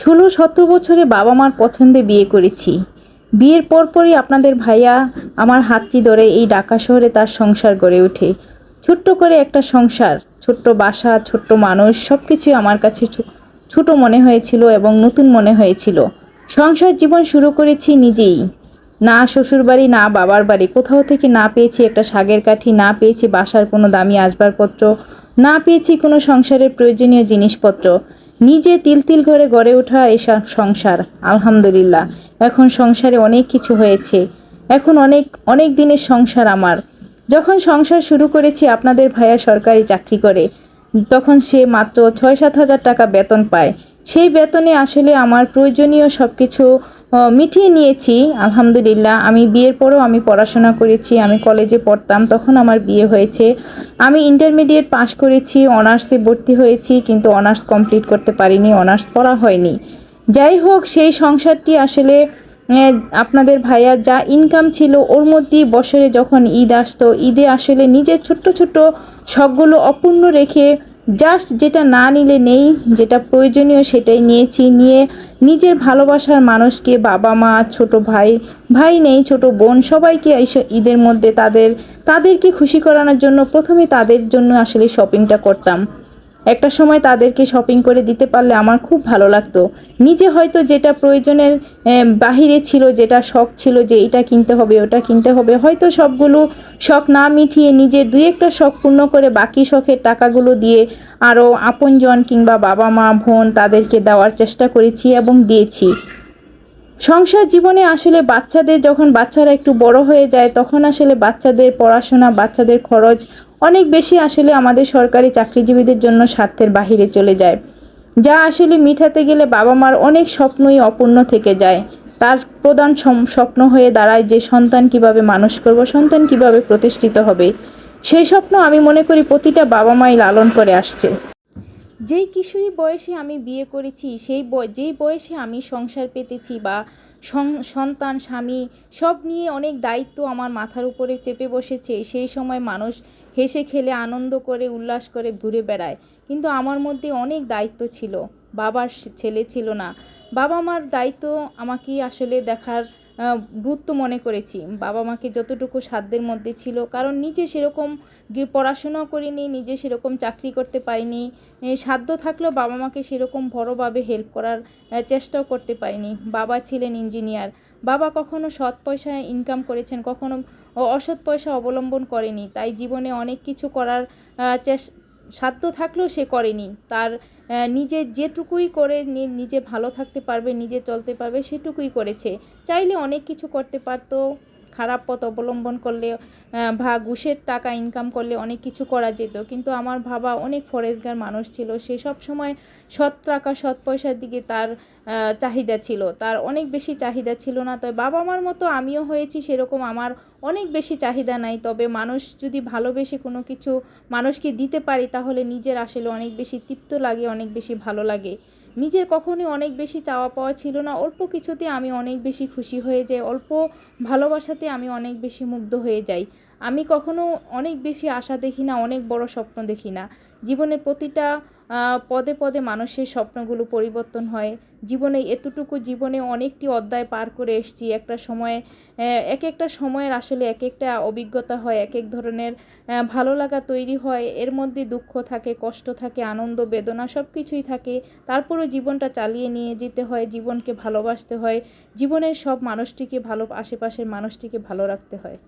ষোলো সতেরো বছরে বাবা মার পছন্দে বিয়ে করেছি। বিয়ের পরপরই আপনাদের ভাইয়া আমার হাতটি ধরে এই ঢাকা শহরে তার সংসার গড়ে ওঠে। ছোট্ট করে একটা সংসার, ছোট্ট বাসা, ছোট্ট মানুষ সব কিছুই আমার কাছে ছোট মনে হয়েছিল এবং নতুন মনে হয়েছিল। সংসার জীবন শুরু করেছি নিজেই। না শ্বশুরবাড়ি না বাবার বাড়ি, কোথাও থেকে না পেয়েছি একটা শাগের কাঠি, না পেয়েছি বাসার কোনো দামি আসবাবপত্র, না পেয়েছি কোনো সংসারের প্রয়োজনীয় জিনিসপত্র। নিজে তিল তিল করে গড়ে ওঠা এই সংসার, আলহামদুলিল্লাহ। এখন সংসারে অনেক কিছু হয়েছে। এখন অনেক অনেক দিনের সংসার আমার। যখন সংসার শুরু করেছি, আপনাদের ভাইয়া সরকারি চাকরি করে, তখন সে মাত্র ছয় সাত হাজার টাকা বেতন পায়। সেই বেতনে আসলে আমার প্রয়োজনীয় সব কিছু মিটিয়ে নিয়েছি। আলহামদুলিল্লাহ, আমি বিয়ের পরেও আমি পড়াশোনা করেছি, আমি কলেজে পড়তাম, তখন আমার বিয়ে হয়েছে। আমি ইন্টারমিডিয়েট পাশ করেছি অনার্সে ভর্তি হয়েছি, কিন্তু অনার্স কমপ্লিট করতে পারিনি অনার্স পড়া হয়নি। যাই হোক, সেই সংসারটি আসলে আপনাদের ভাইয়ার যা ইনকাম ছিল, ওর মধ্যেই বছরে যখন ঈদ আসতো, ঈদে আসলে নিজের ছোট্ট ছোট্ট শখগুলো অপূর্ণ রেখে জাস্ট যেটা না নিলে নেই, যেটা প্রয়োজনীয় সেটাই নিয়েছি। নিয়ে নিজের ভালোবাসার মানুষকে বাবা মা, ছোট ভাই ভাই নেই, ছোট বোন, সবাইকে ঈদের মধ্যে তাদের, তাদেরকে খুশি করানোর জন্য প্রথমে তাদের জন্য আসলে শপিংটা করতাম। একটা সময় তাদেরকে শপিং করে দিতে পারলে আমার খুব ভালো লাগতো। নিজে হয়তো যেটা প্রয়োজনের বাহিরে ছিল, যেটা শখ ছিল যে এটা কিনতে হবে, ওটা কিনতে হবে, হয়তো সবগুলো শখ না মিটিয়ে নিজের দুই একটা শখ পূর্ণ করে বাকি শখের টাকাগুলো দিয়ে আরও আপনজন কিংবা বাবা মা, বোন তাদেরকে দেওয়ার চেষ্টা করেছি এবং দিয়েছি। সংসার জীবনে আসলে বাচ্চাদের, যখন বাচ্চারা একটু বড় হয়ে যায়, তখন আসলে বাচ্চাদের পড়াশোনা, বাচ্চাদের খরচ অনেক বেশি আসলে আমাদের সরকারি চাকরিজীবীদের জন্য স্বার্থের বাহিরে চলে যায়। যা আসলে মিঠাতে গেলে বাবা মার অনেক স্বপ্নই অপূর্ণ থেকে যায়। তার প্রধান স্বপ্ন হয়ে দাঁড়ায় যে সন্তান কীভাবে মানুষ করব, সন্তান কীভাবে প্রতিষ্ঠিত হবে। সেই স্বপ্ন আমি মনে করি প্রতিটা বাবা মাই লালন করে আসছে। যেই কিশোরী বয়সে আমি বিয়ে করেছি, সেই যেই বয়সে আমি সংসার পেতেছি বা সন্তান, স্বামী, সব নিয়ে অনেক দায়িত্ব আমার মাথার উপরে চেপে বসেছে। সেই সময় মানুষ হেসে খেলে আনন্দ করে, উল্লাস করে ঘুরে বেড়ায়। কিন্তু আমার মধ্যে অনেক দায়িত্ব ছিল। বাবার ছেলে ছিল না। বাবা মার দায়িত্ব আমাকে আসলে দেখার গুরুত্ব মনে করেছি। বাবা মাকে যতটুকু সাধ্যের মধ্যে ছিল। কারণ নিজে সেরকম পড়াশোনাও করিনি, নিজে সেরকম চাকরি করতে পারিনি। সাধ্য থাকলেও বাবা মাকে সেরকম বড়োভাবে হেল্প করার চেষ্টাও করতে পারিনি। বাবা ছিলেন ইঞ্জিনিয়ার বাবা কখনো সৎ পয়সা ইনকাম করেছেন, কখনো অসৎ পয়সা অবলম্বন করেনি, তাই জীবনে অনেক কিছু করার সাধ্য থাকলেও সে করেনি। তার নিজে যেটুকুই করে নিজে ভালো থাকতে পারবে, নিজে চলতে পারবে, সেটুকুই করেছে। চাইলে অনেক কিছু করতে পারতো। খারাপ পথ অবলম্বন করলে বা ঘুষের টাকা ইনকাম করলে অনেক কিছু করা যেত। কিন্তু আমার বাবা অনেক ফরেজগার মানুষ ছিল। সে সব সময় সৎ টাকা, সৎ পয়সার দিকে তার চাহিদা ছিল। তার অনেক বেশি চাহিদা ছিল না। তবে বাবা মার মতো আমিও হয়েছি, সেরকম আমার অনেক বেশি চাহিদা নাই। তবে মানুষ যদি ভালোবেসে কোনো কিছু মানুষকে দিতে পারি, তাহলে নিজের আসলে অনেক বেশি তৃপ্ত লাগে, অনেক বেশি ভালো লাগে। নিজের কখনোই অনেক বেশি চাওয়া পাওয়া ছিল না। অল্প কিছুতে আমি অনেক বেশি খুশি হয়ে যাই, অল্প ভালোবাসাতে আমি অনেক বেশি মুগ্ধ হয়ে যাই। আমি কখনো অনেক বেশি আশা দেখি না, অনেক বড় স্বপ্ন দেখি না। জীবনের প্রতিটা পদে পদে মানুষের স্বপ্নগুলো পরিবর্তন হয়। জীবনে এতটুকু জীবনে অনেকটি অধ্যায় পার করে এসেছি। একটা সময়ে এক একটা সময়ের আসলে এক একটা অভিজ্ঞতা হয়, এক এক ধরনের ভালো লাগা তৈরি হয়। এর মধ্যে দুঃখ থাকে, কষ্ট থাকে, আনন্দ, বেদনা সব কিছুই থাকে। তারপরেও জীবনটা চালিয়ে নিয়ে যেতে হয়, জীবনকে ভালোবাসতে হয়। জীবনের সব মানুষটিকে ভালো, আশেপাশের মানুষটিকে ভালো রাখতে হয়।